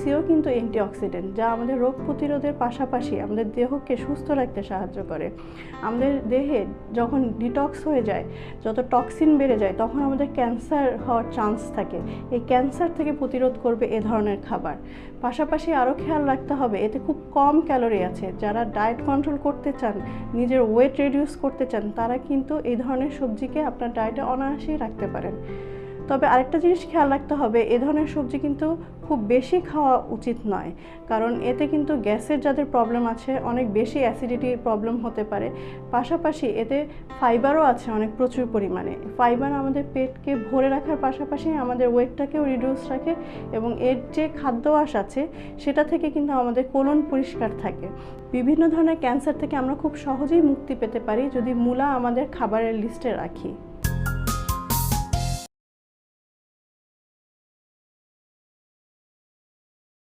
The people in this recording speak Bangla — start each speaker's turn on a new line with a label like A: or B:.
A: সিও কিন্তু অ্যান্টিঅক্সিডেন্ট, যা আমাদের রোগ প্রতিরোধের পাশাপাশি আমাদের দেহকে সুস্থ রাখতে সাহায্য করে। আমাদের দেহে যখন ডিটক্স হয়ে যায়, যত টক্সিন বেড়ে যায়, তখন আমাদের ক্যান্সার হওয়ার চান্স থাকে। এই ক্যান্সার থেকে প্রতিরোধ করবে এ ধরনের খাবার। পাশাপাশি আরও খেয়াল রাখতে হবে, এতে খুব কম ক্যালোরি আছে। যারা ডায়েট কন্ট্রোল করতে চান, নিজের ওয়েট রিডিউস করতে চান, তারা কিন্তু এই ধরনের সবজিকে আপনার ডায়েটে অনায়াসেই রাখতে পারেন। তবে আরেকটা জিনিস খেয়াল রাখতে হবে, এ ধরনের সবজি কিন্তু খুব বেশি খাওয়া উচিত নয়। কারণ এতে কিন্তু গ্যাসের যাদের প্রবলেম আছে, অনেক বেশি অ্যাসিডিটি প্রবলেম হতে পারে। পাশাপাশি এতে ফাইবারও আছে অনেক প্রচুর পরিমাণে। ফাইবার আমাদের পেটকে ভরে রাখার পাশাপাশি আমাদের ওয়েটটাকেও রিডিউস রাখে এবং এর যে খাদ্যাভ্যাস আছে, সেটা থেকে কিন্তু আমাদের কোলন পরিষ্কার থাকে। বিভিন্ন ধরনের ক্যান্সার থেকে আমরা খুব সহজেই মুক্তি পেতে পারি যদি মূলা আমাদের খাবারের লিস্টে রাখি।